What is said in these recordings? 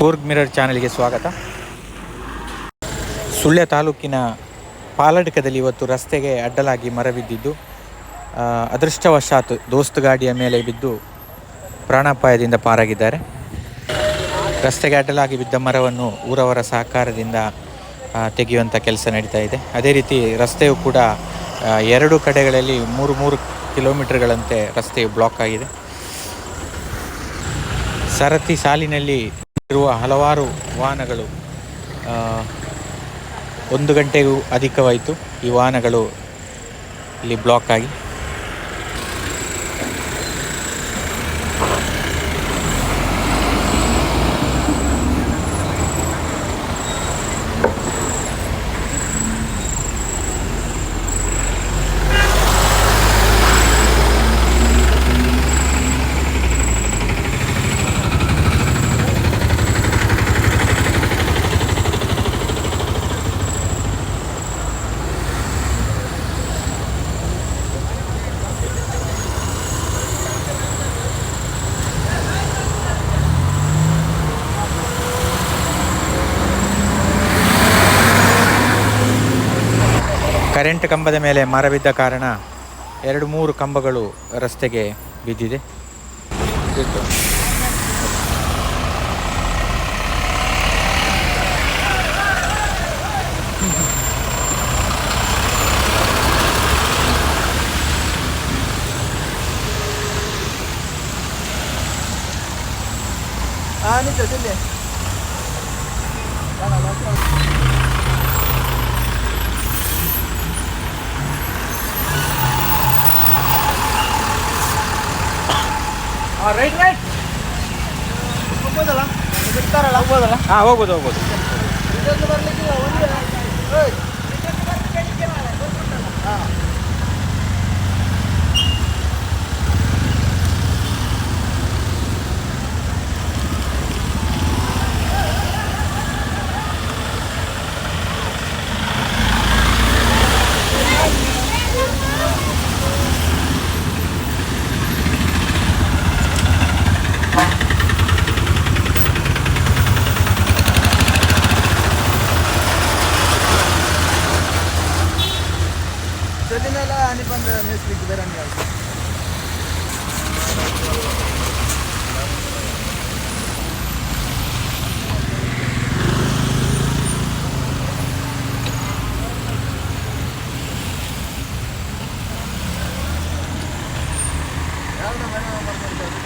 Coorg mirror ಚಾನೆಲ್ಗೆ ಸ್ವಾಗತ. ಸುಳ್ಯ ತಾಲೂಕಿನ ಪಾಲಡ್ಕದಲ್ಲಿ ಇವತ್ತು ರಸ್ತೆಗೆ ಅಡ್ಡಲಾಗಿ ಮರ ಬಿದ್ದಿದ್ದು ಅದೃಷ್ಟವಶಾತ್ ದೋಸ್ತ್ ಗಾಡಿಯ ಮೇಲೆ ಬಿದ್ದು ಪ್ರಾಣಾಪಾಯದಿಂದ ಪಾರಾಗಿದ್ದಾರೆ. ರಸ್ತೆಗೆ ಅಡ್ಡಲಾಗಿ ಬಿದ್ದ ಮರವನ್ನು ಊರವರ ಸಹಕಾರದಿಂದ ತೆಗೆಯುವಂಥ ಕೆಲಸ ನಡೀತಾ ಇದೆ. ಅದೇ ರೀತಿ ರಸ್ತೆಯು ಕೂಡ ಎರಡು ಕಡೆಗಳಲ್ಲಿ ಮೂರು ಮೂರು ಕಿಲೋಮೀಟರ್ಗಳಂತೆ ರಸ್ತೆಯು ಬ್ಲಾಕ್ ಆಗಿದೆ. ಸರತಿ ಸಾಲಿನಲ್ಲಿ ಇರುವ ಹಲವಾರು ವಾಹನಗಳು ಒಂದು ಗಂಟೆಗೂ ಅಧಿಕವಾಯಿತು. ಈ ವಾಹನಗಳು ಇಲ್ಲಿ ಬ್ಲಾಕ್ ಆಗಿ. ಕರೆಂಟ್ ಕಂಬದ ಮೇಲೆ ಮರ ಬಿದ್ದ ಕಾರಣ ಎರಡು ಮೂರು ಕಂಬಗಳು ರಸ್ತೆಗೆ ಬಿದ್ದಿದೆ. Ah, nito, ರೈಟ್ ರೈಟ್ ಹೋಗ್ಬೋದಲ್ಲ ಬಿಡ್ತಾರಲ್ಲ ಹೋಗ್ಬೋದಲ್ಲ ಹಾಂ ಹೋಗ್ಬೋದು ಹೋಗ್ಬೋದು ಇದೊಂದು ಬರ್ಲಿಕ್ಕಿಲ್ಲ चटणीला आणि पण मेसली किती आणि घालतो Yeah, no, no, no, no, no.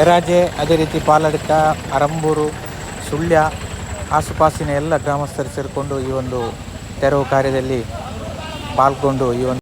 ಬೆರಾಜೆ ಅದೇ ರೀತಿ ಪಾಲಡ್ಕ, ಅರಂಬೂರು, ಸುಳ್ಯ, ಆಸುಪಾಸಿನ ಎಲ್ಲ ಗ್ರಾಮಸ್ಥರು ಸೇರಿಕೊಂಡು ಈ ಒಂದು ತೆರವು ಕಾರ್ಯದಲ್ಲಿ ಪಾಲ್ಗೊಂಡು ಈ ಒಂದು